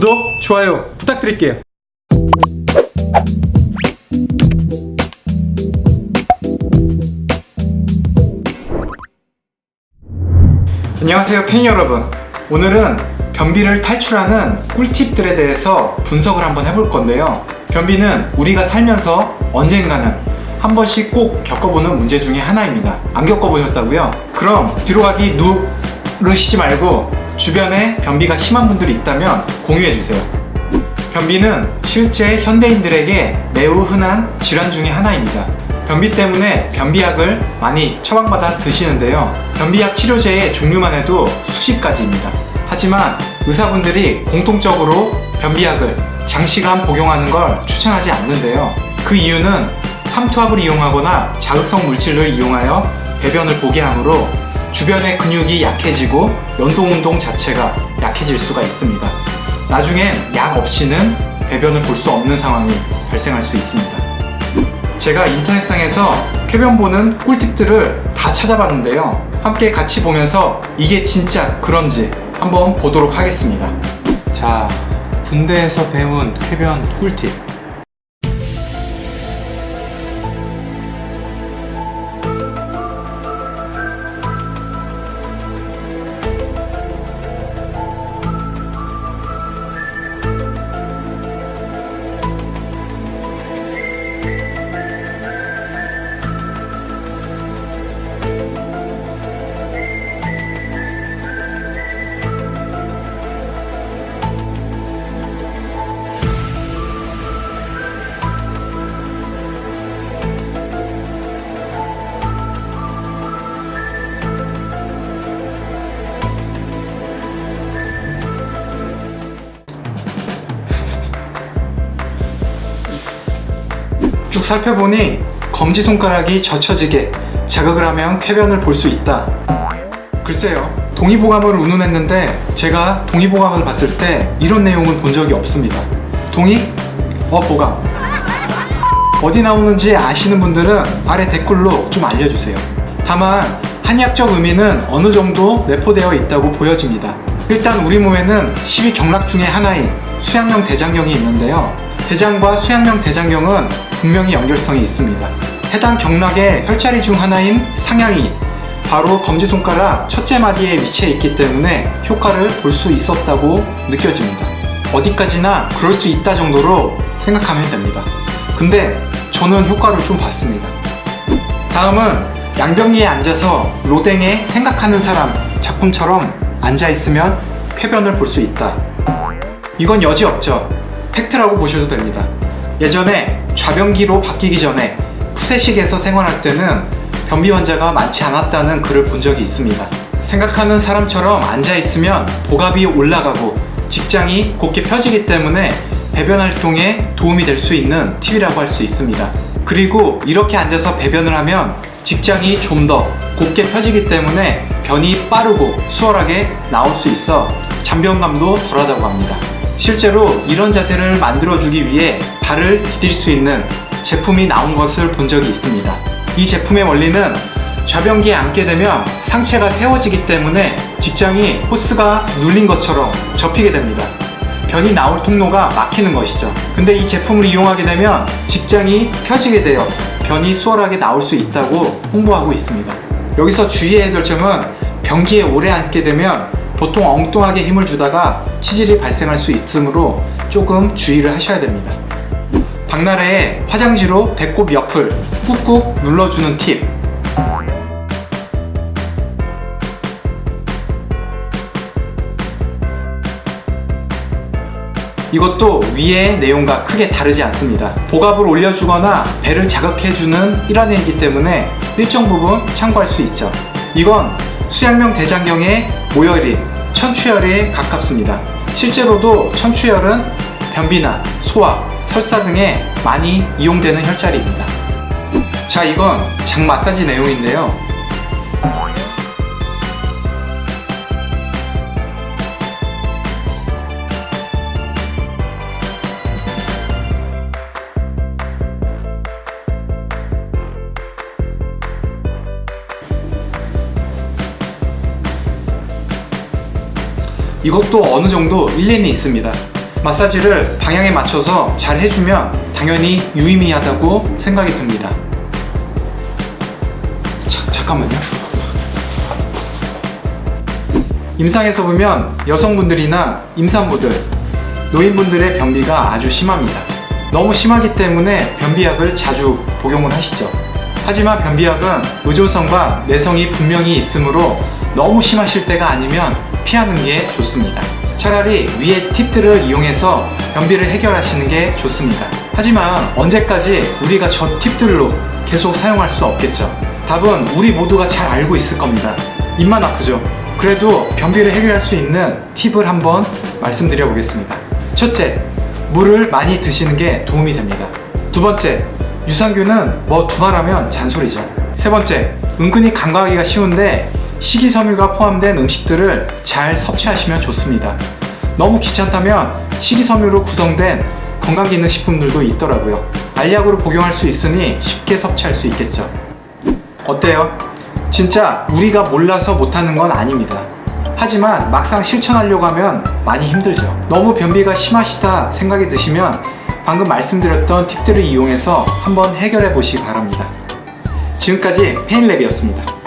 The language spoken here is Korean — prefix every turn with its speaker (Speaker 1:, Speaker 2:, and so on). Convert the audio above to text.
Speaker 1: 구독, 좋아요 부탁드릴게요. 안녕하세요 팬 여러분 오늘은 변비를 탈출하는 꿀팁들에 대해서 분석을 한번 해볼 건데요 변비는 우리가 살면서 언젠가는 한 번씩 꼭 겪어보는 문제 중에 하나입니다 안 겪어보셨다고요? 그럼 뒤로 가기 누 르시지 말고 주변에 변비가 심한 분들이 있다면 공유해 주세요 변비는 실제 현대인들에게 매우 흔한 질환 중에 하나입니다. 변비 때문에 변비약을 많이 처방받아 드시는데요. 변비약 치료제의 종류만 해도 수십 가지입니다. 하지만 의사분들이 공통적으로 변비약을 장시간 복용하는 걸 추천하지 않는데요. 그 이유는 삼투압을 이용하거나 자극성 물질을 이용하여 배변을 보게 하므로 주변의 근육이 약해지고 연동 운동 자체가 약해질 수가 있습니다. 나중엔 약 없이는 배변을 볼 수 없는 상황이 발생할 수 있습니다. 제가 인터넷상에서 쾌변 보는 꿀팁들을 다 찾아봤는데요. 함께 같이 보면서 이게 진짜 그런지 한번 보도록 하겠습니다. 자, 군대에서 배운 쾌변 꿀팁. 쭉 살펴보니 검지 손가락이 젖혀지게 자극을 하면 쾌변을 볼 수 있다. 글쎄요. 동의보감을 운운했는데 제가 동의보감을 봤을 때 이런 내용은 본 적이 없습니다. 동의? 어, 보감. 어디 나오는지 아시는 분들은 아래 댓글로 좀 알려주세요. 다만 한의학적 의미는 어느 정도 내포되어 있다고 보여집니다. 일단 우리 몸에는 12경락 중에 하나인 수양령 대장경이 있는데요. 대장과 수양령 대장경은 분명히 연결성이 있습니다. 해당 경락의 혈자리 중 하나인 상향이 바로 검지손가락 첫째 마디에 위치해 있기 때문에 효과를 볼 수 있었다고 느껴집니다. 어디까지나 그럴 수 있다 정도로 생각하면 됩니다. 근데 저는 효과를 좀 봤습니다. 다음은 양변기에 앉아서 로댕에 생각하는 사람 작품처럼 앉아있으면 쾌변을 볼 수 있다. 이건 여지 없죠. 팩트라고 보셔도 됩니다. 예전에 좌변기로 바뀌기 전에 푸세식에서 생활할 때는 변비 환자가 많지 않았다는 글을 본 적이 있습니다. 생각하는 사람처럼 앉아있으면 복압이 올라가고 직장이 곱게 펴지기 때문에 배변 활동에 도움이 될 수 있는 팁이라고 할 수 있습니다. 그리고 이렇게 앉아서 배변을 하면 직장이 좀더 곱게 펴지기 때문에 변이 빠르고 수월하게 나올 수 있어 잔변감도 덜하다고 합니다. 실제로 이런 자세를 만들어주기 위해 발을 디딜 수 있는 제품이 나온 것을 본 적이 있습니다. 이 제품의 원리는 좌변기에 앉게 되면 상체가 세워지기 때문에 직장이 호스가 눌린 것처럼 접히게 됩니다. 변이 나올 통로가 막히는 것이죠. 근데 이 제품을 이용하게 되면 직장이 펴지게 되어 변이 수월하게 나올 수 있다고 홍보하고 있습니다. 여기서 주의해야 될 점은 변기에 오래 앉게 되면 보통 엉뚱하게 힘을 주다가 치질이 발생할 수 있으므로 조금 주의를 하셔야 됩니다. 박나래의 화장지로 배꼽 옆을 꾹꾹 눌러주는 팁. 이것도 위의 내용과 크게 다르지 않습니다. 복압을 올려주거나 배를 자극해주는 일환이기 때문에 일정 부분 참고할 수 있죠. 이건 수양명 대장경의 모혈인 천추혈에 가깝습니다. 실제로도 천추혈은 변비나 소화, 설사 등에 많이 이용되는 혈자리입니다. 자, 이건 장 마사지 내용인데요. 이것도 어느 정도 일리는 있습니다. 마사지를 방향에 맞춰서 잘 해주면 당연히 유의미하다고 생각이 듭니다. 자, 잠깐만요. 임상에서 보면 여성분들이나 임산부들, 노인분들의 변비가 아주 심합니다. 너무 심하기 때문에 변비약을 자주 복용을 하시죠. 하지만 변비약은 의존성과 내성이 분명히 있으므로 너무 심하실 때가 아니면 피하는 게 좋습니다. 차라리 위의 팁들을 이용해서 변비를 해결하시는 게 좋습니다. 하지만 언제까지 우리가 저 팁들로 계속 사용할 수 없겠죠. 답은 우리 모두가 잘 알고 있을 겁니다. 입만 아프죠? 그래도 변비를 해결할 수 있는 팁을 한번 말씀드려 보겠습니다. 첫째, 물을 많이 드시는 게 도움이 됩니다. 두 번째, 유산균은 뭐 두말하면 잔소리죠. 세 번째, 은근히 간과하기가 쉬운데 식이섬유가 포함된 음식들을 잘 섭취하시면 좋습니다. 너무 귀찮다면 식이섬유로 구성된 건강기능식품들도 있더라고요. 알약으로 복용할 수 있으니 쉽게 섭취할 수 있겠죠. 어때요? 진짜 우리가 몰라서 못하는 건 아닙니다. 하지만 막상 실천하려고 하면 많이 힘들죠. 너무 변비가 심하시다 생각이 드시면 방금 말씀드렸던 팁들을 이용해서 한번 해결해 보시기 바랍니다. 지금까지 페인랩이었습니다.